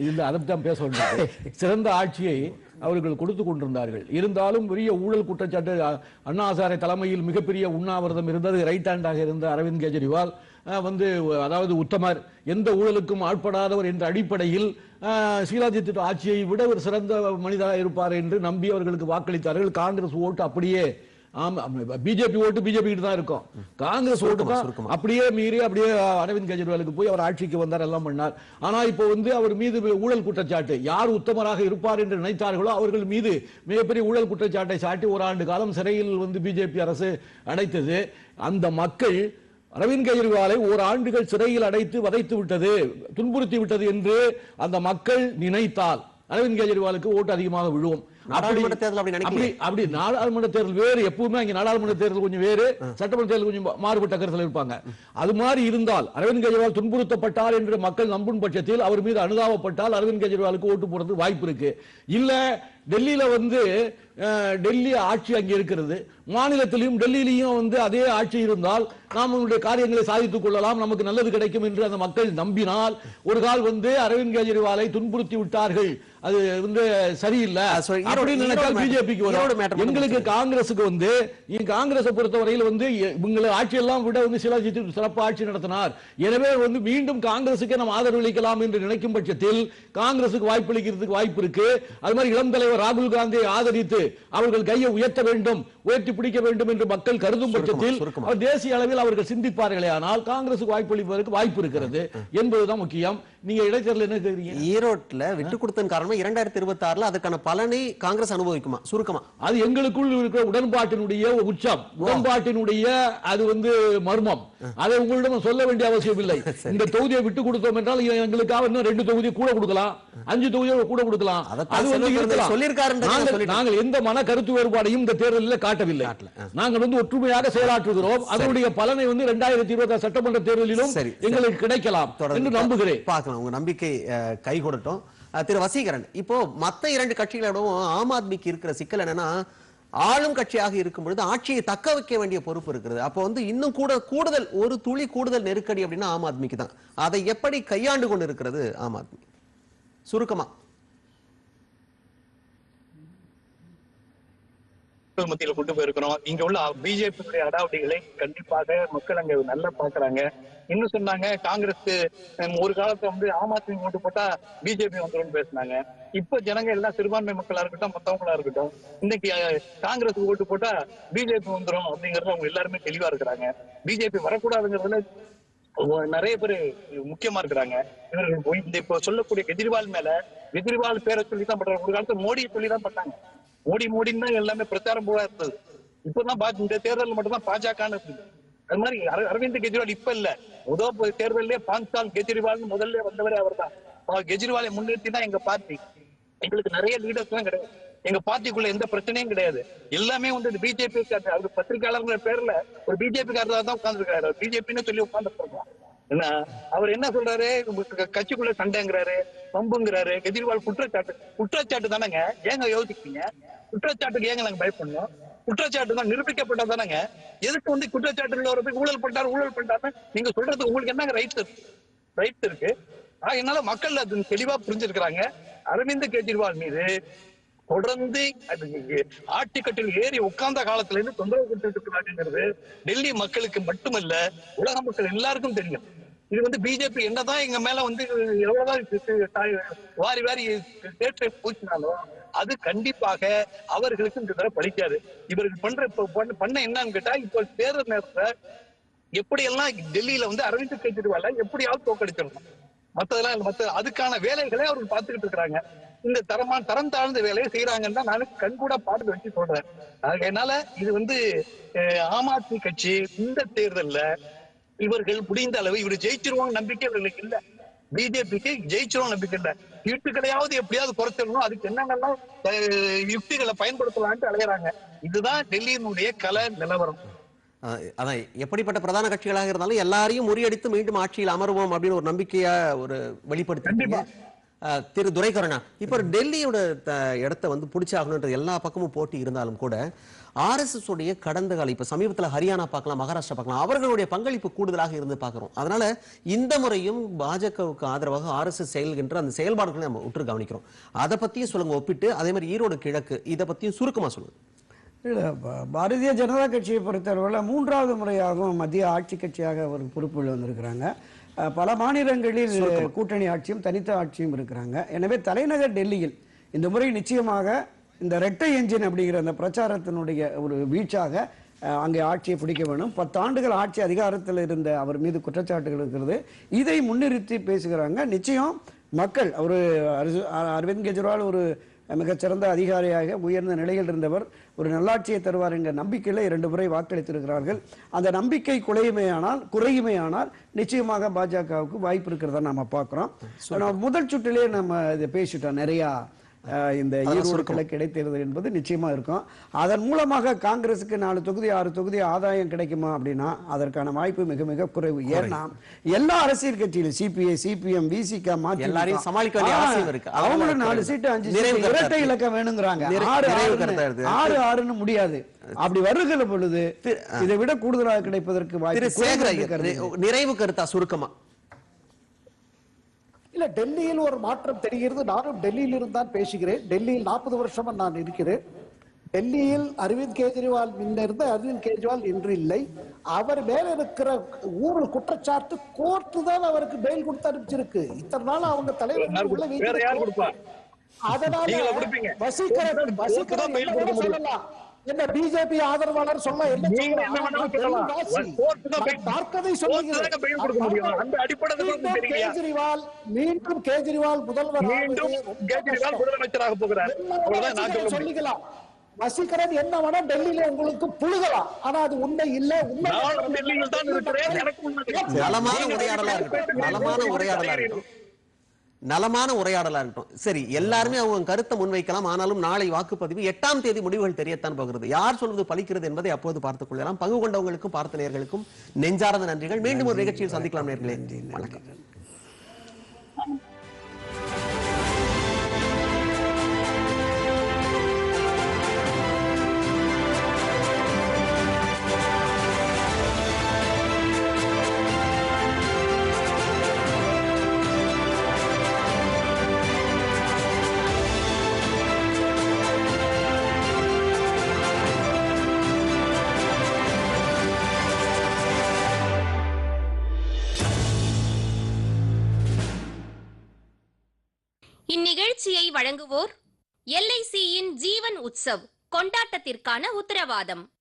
இல்ல, அதை தான் பேச வேண்டாம் சிறந்த ஆட்சியை அவர்கள் கொடுத்து கொண்டிருந்தார்கள். இருந்தாலும் பெரிய ஊழல் குற்றச்சாட்டு அ- அண்ணா ஹசாரே தலைமையில் மிகப்பெரிய உண்ணாவிரதம் இருந்தது ரைட் ஹேண்டாக இருந்த அரவிந்த் கெஜ்ரிவால். வந்து அதாவது உத்தமர். எந்த ஊழலுக்கும் ஆட்படாதவர் என்ற அடிப்படையில் அஹ், ஷீலாஜித் ஆட்சியை விட ஒரு சிறந்த மனிதராக இருப்பார் என்று நம்பி அவர்களுக்கு வாக்களித்தார்கள். காங்கிரஸ் ஓட்டு அப்படியே ஆமா பிஜேபி ஓட்டு பிஜேபி கிட்ட தான் இருக்கும். காங்கிரஸ் ஓட்டு தான். அப்படியே மீறி அப்படியே அரவிந்த் கெஜ்ரிவாலுக்கு போய் அவர் ஆட்சிக்கு வந்தார் எல்லாம் பண்ணார். ஆனா இப்போ வந்து அவர் மீது ஊழல் குற்றச்சாட்டு யார் உத்தமராக இருப்பார் என்று நினைத்தார்களோ அவர்கள் மீது மிகப்பெரிய ஊழல் குற்றச்சாட்டை சாட்டி ஒரு ஆண்டு காலம் சிறையில் வந்து பிஜேபி அரசு அடைத்தது. அந்த மக்கள் அரவிந்த் கெஜ்ரிவாலை ஒரு ஆண்டுகள் சிறையில் அடைத்து வதைத்து விட்டது துன்புறுத்தி விட்டது என்று அந்த மக்கள் நினைத்தால் அரவிந்த் கெஜ்ரிவாலுக்கு ஓட்டு அதிகமாக விழுவும். நாடாளுமன்ற தேர்தல் அப்படி நினைக்கலையே. அப்படி நாடாளுமன்ற தேர்தல் வேறு எப்பவுமே அங்க நாடாளுமன்ற தேர்தல் கொஞ்சம் வேறு சட்டமன்ற தேர்தல் கொஞ்சம் மாறுபட்ட கருத்தில் இருப்பாங்க. அது மாதிரி இருந்தால் அரவிந்த் கெஜ்ரிவால் துன்புறுத்தப்பட்டார் என்று மக்கள் நம்பும் பட்சத்தில் அவர் மீது அனுதாபப்பட்டால் அரவிந்த் கெஜ்ரிவாலுக்கு ஓட்டு போடுறது வாய்ப்பு இருக்கு. இல்ல டெல்லியில வந்து டெல்லி ஆட்சி அங்கே இருக்கிறது. மாநிலத்திலையும் டெல்லியிலையும் வந்து அதே ஆட்சி இருந்தால் நாம் நம்முடைய காரியங்களை சாதித்துக் கொள்ளலாம் நமக்கு நல்லது கிடைக்கும் என்று அந்த மக்கள் நம்பினால் ஒரு கால் வந்து அரவிந்த் கெஜ்ரிவாலை துன்புறுத்தி விட்டார்கள். அது வந்து சரியில்லை. பிஜேபிக்கு வரும். எங்களுக்கு காங்கிரசுக்கு வந்து காங்கிரஸை பொறுத்தவரையில் வந்து இவங்களை ஆட்சியெல்லாம் விட வந்து சிலாஜித் சிறப்பு ஆட்சி நடத்தினார். எனவே வந்து மீண்டும் காங்கிரசுக்கே நாம் ஆதரவு அளிக்கலாம் என்று நினைக்கும் பட்சத்தில் காங்கிரசுக்கு வாய்ப்பு அளிக்கிறதுக்கு வாய்ப்பு இருக்கு. அது மாதிரி இளம் தலைவர் ராகுல் காந்தியை ஆதரித்து அவர்கள் கையை உயர்த்த வேண்டும். உயர்த்தி பிடிக்க வேண்டும் என்று மக்கள் கருதும் பட்சத்தில் தேசிய அளவில் அவர்கள் சிந்திப்பார்களே ஆனால் காங்கிரசுக்கு வாய்ப்பு அளிப்பதற்கு வாய்ப்பு இருக்கிறது என்பதுதான் முக்கியம். நீங்க இடைத்தேர்தல் என்ன கேக்குறீங்க ஈரோட்ல விட்டு கொடுத்ததன் காரணமா இரண்டாயிரத்தி இருபத்தி ஆறுல அதுக்கான பலனை காங்கிரஸ் அனுபவிக்குமா? சுருக்கமா. அது எங்களுக்குள் இருக்கிற உடன்பாட்டினுடைய உச்சம். உடன்பாட்டினுடைய அது வந்து மர்மம். அதை உங்களிடம் சொல்ல வேண்டிய அவசியம் இல்லை. இந்த தொகுதியை விட்டு கொடுத்தோம் என்றால் எங்களுக்காக இன்னும் ரெண்டு தொகுதி கூட கொடுக்கலாம். அஞ்சு தொகுதியை கூட கொடுக்கலாம். அது வந்து இருக்கலாம். நாங்கள் எந்த மன கருத்து வேறுபாடையும் இந்த தேர்தலில் காட்டவில்லை. நாங்கள் வந்து ஒற்றுமையாக செயலாற்றுகிறோம். அதனுடைய பலனை வந்து இரண்டாயிரத்தி இருபத்தி சட்டமன்ற தேர்தலிலும். எங்களுக்கு கிடைக்கலாம் என்று நம்புகிறேன். பார்க்கலாம். உங்க நம்பிக்கை கை கொடுத்தோம். திரு வசீகரன் இப்போ மத்த இரண்டு கட்சிகளிடமும் ஆம் ஆத்மிக்கு இருக்கிற சிக்கல் என்னன்னா ஆளும் கட்சியாக இருக்கும் பொழுது ஆட்சியை தக்க வைக்க வேண்டிய பொறுப்பு இருக்கிறது. அப்போ வந்து இன்னும் கூட கூடுதல் ஒரு துளி கூடுதல் நெருக்கடி அப்படின்னா ஆம் ஆத்மிக்கு தான். அதை எப்படி கையாண்டு கொண்டு இருக்கிறது ஆம் ஆத்மி? சுருக்கமா. மக்கள் மத்தியில கொண்டு போயிருக்கிறோம். இங்க உள்ள பிஜேபியுடைய அடாவடிகளை கண்டிப்பாக மக்கள் அங்க நல்லா பாக்குறாங்க இன்னும் சொன்னாங்க காங்கிரஸ் ஒரு காலத்துல வந்து ஆம் ஆத்மி ஓட்டு போட்டா பிஜேபி வந்துடும் பேசினாங்க. இப்ப ஜனங்க எல்லாம் சிறுபான்மை மக்களா இருக்கட்டும் மத்தவங்களா இருக்கட்டும் இன்னைக்கு காங்கிரஸ் ஓட்டு போட்டா பிஜேபி வந்துரும் அப்படிங்கறது அவங்க எல்லாருமே தெளிவா இருக்கிறாங்க. பிஜேபி வரக்கூடாதுங்கிறதுல நிறைய பேர் முக்கியமா இருக்கிறாங்க. இவர்கள் இந்த இப்போ சொல்லக்கூடிய கெஜ்ரிவால் மேல கெஜ்ரிவால் பேரை சொல்லி தான் பண்றாங்க. ஒரு காலத்துல மோடியை சொல்லி தான் பண்ணாங்க மோடி மூடின்னு தான் எல்லாமே பிரச்சாரம் போவா இருந்தது. இப்பதான் இந்த தேர்தல் மட்டும் தான் பாஜகன்னு இருக்குது அது மாதிரி அரவிந்த் கெஜ்ரிவால் இப்ப இல்ல. முதல் பொ- தேர்தல்லே கெஜ்ரிவால் முதல்ல வந்தவரே அவர் தான் கெஜ்ரிவாலை முன்னிறுத்தி தான் எங்க பார்ட்டி? எங்களுக்கு நிறைய லீடர்ஸ் எல்லாம் கிடையாது. எங்க பார்ட்டிக்குள்ள எந்த பிரச்சனையும் கிடையாது. எல்லாமே வந்து பிஜேபி அவர் பத்திரிகையாளர்கள் பேர்ல ஒரு பிஜேபி காரராக தான் உட்கார்ந்துருக்காரு. பிஜேபின்னு சொல்லி உட்கார்ந்துருக்காங்க என்ன அவர் என்ன சொல்றாரு? உங்களுக்கு கட்சிக்குள்ள சண்டைங்கிறாரு. பம்புங்கிறாரு கெஜ்ரிவால் குற்றச்சாட்டு குற்றச்சாட்டு தானேங்க. ஏங்க யோசிக்கிறீங்க? குற்றச்சாட்டுக்கு ஏங்க நாங்க பயப்படணும்? குற்றச்சாட்டு தான் நிரூபிக்கப்பட்டதானங்க எதுக்கு வந்து குற்றச்சாட்டுல ஒரு ஊழல் பண்ணிட்டாரு ஊழல் பண்ணிட்டாருன்னு நீங்க சொல்றது உங்களுக்கு என்னங்க ரைட்ஸ் இருக்கு? ரைட்ஸ் இருக்கு. ஆனா என்னால மக்கள் அது தெளிவா புரிஞ்சிருக்கிறாங்க. அரவிந்த் கெஜ்ரிவால் மீது தொடர்ந்து அது ஆட்டுக்கட்டில் ஏறி உட்கார்ந்த காலத்துல இருந்து தொந்தரவு கொடுத்துட்டு இருக்கிறாங்கிறது டெல்லி மக்களுக்கு மட்டுமல்ல உலக மக்கள் எல்லாருக்கும் தெரியும். இது வந்து பிஜேபி என்னதான் எங்க மேல வந்து எவ்வளவுதான் வாரி வாரி சேற்றை பூச்சினாலும் அது கண்டிப்பாக அவர்களுக்கு இந்த தடவை பலிக்காது இவருக்கு பண்ற இப்ப பண்ண- என்னன்னு கேட்டா இப்ப தேர்தல் நேரத்துல எப்படி எல்லாம் டெல்லியில வந்து அரவிந்த் கெஜ்ரிவால எப்படியாவது தோக்கடிச்சிடணும் மத்ததெல்லாம் மத்த அதுக்கான வேலைகளை அவர்கள் பார்த்துக்கிட்டு இருக்கிறாங்க. இந்த தரமான தரம் தாழ்ந்த வேலையை செய்யறாங்கன்னு தான் நான் கண்கூட பாட்டு வச்சு சொல்றேன். அதனால இது வந்து அஹ், ஆம் ஆத்மி கட்சி இந்த தேர்தல்ல இவர்கள் முடிந்த அளவு இவர் ஜெயிச்சிருவாங்க நம்பிக்கை இவர்களுக்கு இல்ல. பிஜேபிக்கு ஜெயிச்சிருவோம் நம்பிக்கை இல்ல. சீட்டுகளையாவது எப்படியாவது குறைச்சிடணும். அதுக்கு என்னென்னலாம் யுக்திகளை பயன்படுத்தலாம்னு அலையறாங்க. இதுதான் டெல்லியினுடைய கல நிலவரம். அதான் எப்படிப்பட்ட பிரதான கட்சிகளாக இருந்தாலும் எல்லாரையும் முறியடித்து மீண்டும் ஆட்சியில் அமருவோம் அப்படின்னு ஒரு நம்பிக்கையா ஒரு வெளிப்படுத்திருக்கீங்க. அஹ், திரு துரைகருணா இப்ப டெல்லியோட இடத்த வந்து பிடிச்சாகணுன்றது எல்லா பக்கமும் போட்டி இருந்தாலும் கூட ஆர்எஸ்எஸ் உடைய கடந்த கால இப்ப சமீபத்துல ஹரியானா பார்க்கலாம் மகாராஷ்டிரா பார்க்கலாம் அவர்களுடைய பங்களிப்பு கூடுதலாக இருந்து பார்க்கிறோம். அதனால இந்த முறையும் பாஜகவுக்கு ஆதரவாக ஆர்எஸ்எஸ் செயல்கின்ற அந்த செயல்பாடுகளை நம்ம உற்று கவனிக்கிறோம். அதை பத்தியும் சொல்லுங்க ஒப்பிட்டு அதே மாதிரி ஈரோடு கிழக்கு இதை பத்தியும் சுருக்கமா சொல்லுங்க. இல்லை பாரதிய ஜனதா கட்சியை பொறுத்தளவில் மூன்றாவது முறையாகவும் மத்திய ஆட்சி கட்சியாக ஒரு பொறுப்பில் வந்திருக்கிறாங்க. பல மாநிலங்களில் கூட்டணி ஆட்சியும் தனித்த ஆட்சியும் இருக்கிறாங்க. எனவே தலைநகர் டெல்லியில் இந்த முறை நிச்சயமாக இந்த ரெட்டை என்ஜின் அப்படிங்கிற அந்த பிரச்சாரத்தினுடைய ஒரு வீச்சாக அங்கே ஆட்சியை பிடிக்க வேணும் பத்தாண்டுகள் ஆட்சி அதிகாரத்தில் இருந்த அவர் மீது குற்றச்சாட்டுகள் இருக்கிறது. இதை முன்னிறுத்தி பேசுகிறாங்க. நிச்சயம் மக்கள் ஒரு அரவிந்த் கெஜ்ரிவால் ஒரு மிகச்சிறந்த அதிகாரியாக உயர்ந்த நிலையில் இருந்தவர் ஒரு நல்லாட்சியை தருவார் என்ற நம்பிக்கையில் இரண்டு முறை வாக்களித்திருக்கிறார்கள். அந்த நம்பிக்கை குறையுமேயானால் குறையுமேயானால் நிச்சயமாக பாஜகவுக்கு வாய்ப்பு இருக்கிறதா நம்ம பார்க்கிறோம். முதல் சுற்றிலே நம்ம இதை பேசிட்டோம். நிறையா இந்த ஈரோடு கிழக்கு இடைத்தேர்தல் என்பது நிச்சயமா இருக்கும். அதன் மூலமாக காங்கிரசுக்கு நாலு தொகுதி ஆறு தொகுதி ஆதாயம் கிடைக்குமா அப்படின்னா அதற்கான வாய்ப்பு மிக மிக குறைவு. ஏன்னா எல்லா அரசியல் கட்சியிலும் சிபிஐ சிபிஎம் விசிக எல்லாரையும் சமாளிக்க வேண்டிய அவங்களும் நாலு. சீட்டு அஞ்சு இரட்டை. இலக்கம் வேணுங்கிறாங்க. ஆறு. ஆறு ஆறுன்னு முடியாது. அப்படி வருகிற பொழுது இதை விட கூடுதலாக கிடைப்பதற்கு வாய்ப்பு நிறைவு கருத்தா சுருக்கமா? இல்ல டெல்லியில் ஒரு மாற்றம் தெரிகிறது. நானும் டெல்லியில் இருந்தான் பேசுகிறேன். டெல்லியில் நாற்பது வருஷமா நான் இருக்கிறேன். டெல்லியில் அரவிந்த் கெஜ்ரிவால் முன்ன இருந்த அரவிந்த் கெஜ்ரிவால் இன்று இல்லை. அவர் மேல இருக்கிற ஊழல் குற்றச்சாட்டு கோர்ட்டு தான் அவருக்கு பெயில் கொடுத்து அனுப்பிச்சிருக்கு. இத்தனை நாள் அவங்க தலைவர் உள்ள? அதனால? வசீகரன் வசீகரன். சொல்லலாம். என்ன பிஜேபி ஆதரவாளர் சொல்ல? கேஜ்ரிவால் மீண்டும் கேஜ்ரிவால் முதல்வர் முதலமைச்சராக போகிறார். சொல்லிக்கலாம். வசீகரன் என்ன வேணா டெல்லியில உங்களுக்கு புழுகலாம். ஆனா அது உண்மை இல்ல. உண்மை. நலமான உரையாடலா பேசுறது நலமான உரையாடலா தெரியும். நலமான உரையாடலா இருக்கட்டும் சரி எல்லாருமே அவங்க கருத்தை முன்வைக்கலாம். ஆனாலும் நாளை வாக்குப்பதிவு எட்டாம் தேதி முடிவுகள் தெரியத்தான் போகிறது. யார் சொல்வது பலிக்கிறது என்பதை அப்போது பார்த்துக் கொள்ளலாம். பங்கு கொண்டவங்களுக்கும் பார்த்த நேர்களுக்கும் நெஞ்சார்ந்த நன்றிகள். மீண்டும் ஒரு நிகழ்ச்சியில் சந்திக்கலாம் நேர்களே. வணக்கம். வழங்குவோர் எல்ஐசியின் ஜீவன் உற்சவ் கொண்டாட்டத்திற்கான உத்தரவாதம்.